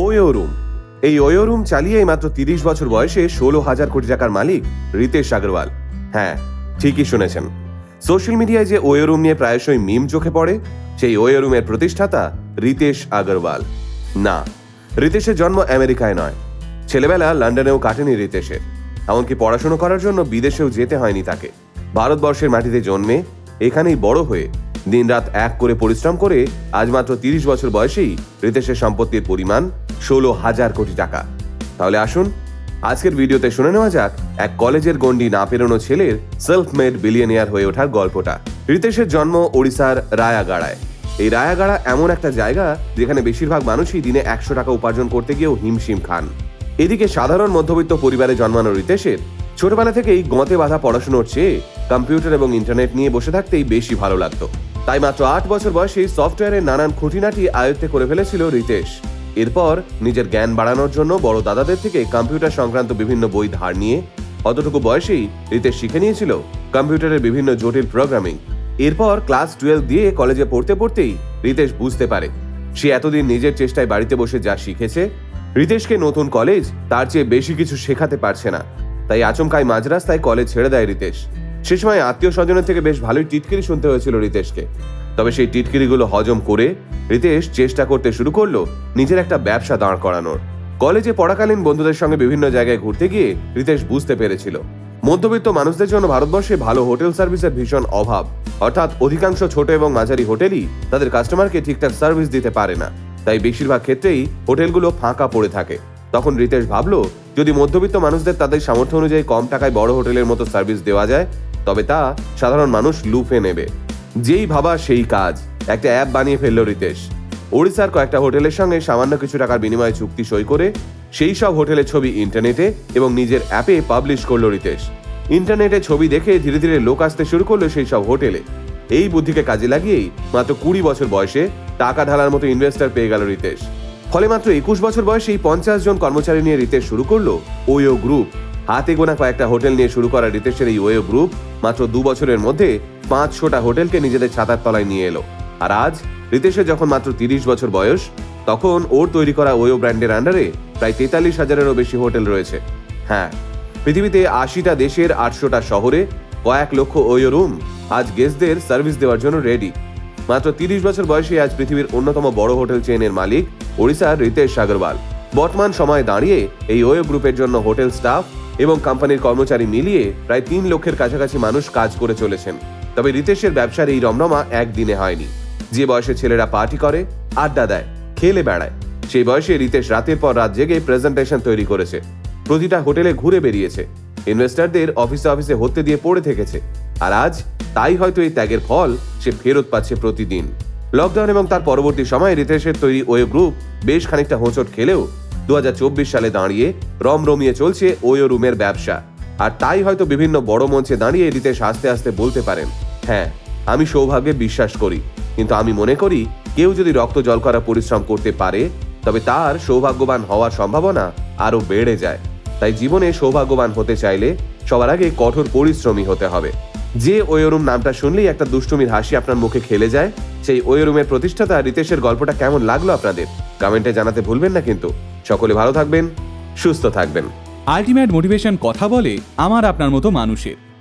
ওয়ো room এই ওয়ো room চালিয়ে মাত্র তিরিশ বছর বয়সে ষোলো হাজার কোটি টাকার মালিক রিতেশ আগরওয়াল। হ্যাঁ ঠিকই শুনেছেন। সোশ্যাল মিডিয়ায় যে ওয়ো রুম নিয়ে প্রায়শই মিম চোখে পড়ে, সেই ওয়ো রুমের প্রতিষ্ঠাতা রিতেশ আগরওয়াল। না, রিতেশের জন্ম আমেরিকায় নয়। ছেলেবেলা লন্ডনেও কাটেনি রিতেশের। এমনকি পড়াশোনা করার জন্য বিদেশেও যেতে হয়নি তাকে। ভারতবর্ষের মাটিতে জন্মে এখানেই বড় হয়ে দিনরাত এক করে পরিশ্রম করে আজ মাত্র তিরিশ বছর বয়সেই রিতেশের সম্পত্তির পরিমাণ ষোলো হাজার কোটি টাকা। তাহলে আসুন, আজকের ভিডিওতে শুনে নেওয়া যাক, এক কলেজের গণ্ডি না পেরোনো ছেলের সেলফ মেড বিলিয়নিয়ার হয়ে ওঠার গল্পটা। রিতেশের জন্ম ওড়িশার রায়াগাড়ায়। এই রায়াগাড়া এমন একটা জায়গা যেখানে বেশিরভাগ মানুষই দিনে একশো টাকা উপার্জন করতে গিয়েও হিমশিম খান। এদিকে সাধারণ মধ্যবিত্ত পরিবারে জন্মানো রিতেশের ছোটবেলা থেকেই গঁতে বাঁধা পড়াশুনোর চেয়ে কম্পিউটার এবং ইন্টারনেট নিয়ে বসে থাকতেই বেশি ভালো লাগতো। তাই মাত্র আট বছর বয়সেই সফটওয়্যারের নানান খুঁটিনাটি আয়ত্তে করে ফেলেছিল রিতেশ এরপর নিজের জ্ঞান বাড়ানোর জন্য বড় দাদাদের থেকে কম্পিউটার সংক্রান্ত বিভিন্ন বই ধার নিয়ে অতটুকু বয়সেই রিতেশ শিখে নিয়েছিল কম্পিউটারের বিভিন্ন জটিল প্রোগ্রামিং। এরপর ক্লাস টুয়েলভ দিয়ে কলেজে পড়তে পড়তেই রিতেশ বুঝতে পারে। সে এতদিন নিজের চেষ্টায় বাড়িতে বসে যা শিখেছে, রিতেশকে নতুন কলেজ তার চেয়ে বেশি কিছু শেখাতে পারছে না। তাই আচমকাই মাঝ রাস্তায় কলেজ ছেড়ে দেয় রিতেশ। সে সময় আত্মীয় স্বজনের থেকে বেশ ভালোই টিটকিরি শুনতে হয়েছিল রিতেশকে। তবে সেই টিটকিরিগুলো হজম করে রিতেশ চেষ্টা করতে শুরু করল নিজের একটা ব্যবসা দাঁড় করানোর। কলেজে পড়াকালীন বন্ধুদের সঙ্গে বিভিন্ন জায়গায় ঘুরতে গিয়ে রিতেশ বুঝতে পেরেছিল। মধ্যবিত্ত মানুষদের জন্য ভারতবর্ষে ভালো হোটেল সার্ভিসের ভীষণ অভাব। অর্থাৎ অধিকাংশ ছোট এবং মাঝারি হোটেলই তাদের কাস্টমারকে ঠিকঠাক সার্ভিস দিতে পারে না। তাই বেশিরভাগ ক্ষেত্রেই হোটেলগুলো ফাঁকা পড়ে থাকে। তখন রিতেশ ভাবল, যদি মধ্যবিত্ত মানুষদের তাদের সামর্থ্য অনুযায়ী কম টাকায় বড় হোটেলের মতো সার্ভিস দেওয়া যায়, তবে তা সাধারণ মানুষ লুফে নেবে। যেই ভাবা সেই কাজ। একটা অ্যাপ বানিয়ে ফেলল রিতেশ। ওড়িশার কয়েকটা হোটেলের সঙ্গে সামান্য কিছু টাকার বিনিময়ে চুক্তি সই করে সেই সব হোটেলের ছবি ইন্টারনেটে এবং নিজের অ্যাপে পাবলিশ করল রিতেশ। ইন্টারনেটে ছবি দেখে ধীরে ধীরে লোক আসতে শুরু করল সেই সব হোটেলে। এই বুদ্ধিকে কাজে লাগিয়েই মাত্র কুড়ি বছর বয়সে টাকা ঢালার মতো ইনভেস্টার পেয়ে গেল রিতেশ। ফলে মাত্র একুশ বছর বয়সেই পঞ্চাশ জন কর্মচারী নিয়ে রিতেশ শুরু করল ওয়ো গ্রুপ। হাতে গোনা কয়েকটা হোটেল নিয়ে শুরু করা রিতেশের এই ওয়ো গ্রুপ মাত্র দু বছরের মধ্যে পাঁচশোটা হোটেলকে নিজেদের ছাতার তলায় নিয়ে এলো। আর আজ রিতেশের যখন মাত্র তিরিশ বছর বয়স, তখন ওর তৈরি করা ওয়ো ব্র্যান্ডের আন্ডারে প্রায় তেতাল্লিশ হাজারেরও বেশি হোটেল রয়েছে। হ্যাঁ পৃথিবীতে আশিটা দেশের আটশোটা শহরে কয়েক লক্ষ ওয়ো রুম আজ গেস্টদের সার্ভিস দেওয়ার জন্য রেডি। মাত্র তিরিশ বছর বয়সে আজ পৃথিবীর অন্যতম বড় হোটেল চেইনের মালিক ওড়িশার রিতেশ আগরওয়াল বর্তমান সময়ে দাঁড়িয়ে এই ওয়ো গ্রুপের জন্য হোটেল স্টাফ এবং কোম্পানির কর্মচারী মিলিয়ে প্রায় তিন লক্ষের কাছাকাছি মানুষ কাজ করে চলেছেন। তবে রিতেশের ব্যবসার এই রমরমা একদিনে হয়নি। যে বয়সে ছেলেরা পার্টি করে, আড্ডা দেয়, খেলে বেড়ায়, সেই বয়সে রিতেশ রাতের পর রাত জেগে প্রেজেন্টেশন তৈরি করেছে। প্রতিটা হোটেলে ঘুরে বেরিয়েছে। ইনভেস্টারদের অফিসে অফিসে হতে দিয়ে পড়ে থেকেছে। আর আজ তাই হয়তো এই ত্যাগের ফল সে ফেরত পাচ্ছে প্রতিদিন। লকডাউন এবং তার পরবর্তী সময়ে রিতেশের তৈরি ওয়ে গ্রুপ বেশ খানিকটা হোঁচট খেলেও দু হাজার চব্বিশ সালে দাঁড়িয়ে রমরমিয়ে চলছে ওয়ো রুমের ব্যবসা। আর তাই হয়তো বিভিন্ন বড় মঞ্চে দাঁড়িয়ে রিতেশ আস্তে আস্তে বলতে পারেন। হ্যাঁ আমি সৌভাগ্যে বিশ্বাস করি। কিন্তু আমি মনে করি, কেউ যদি রক্ত জল করা পরিশ্রম করতে পারে, তবে তার সৌভাগ্যবান হওয়ার সম্ভাবনা আরও বেড়ে যায়। তাই জীবনে সৌভাগ্যবান হতে চাইলে সবার আগে কঠোর পরিশ্রমী হতে হবে। যে ওয়রুম নামটা শুনলেই একটা দুষ্টুমির হাসি আপনার মুখে খেলে যায়। সেই ওয়রুমের প্রতিষ্ঠাতা রিতেশের গল্পটা কেমন লাগল আপনাদের? কমেন্টে জানাতে ভুলবেন না কিন্তু। সকলে ভালো থাকবেন, সুস্থ থাকবেন। আলটিমেট মোটিভেশন কথা বলে আমার আপনার মতো মানুষের।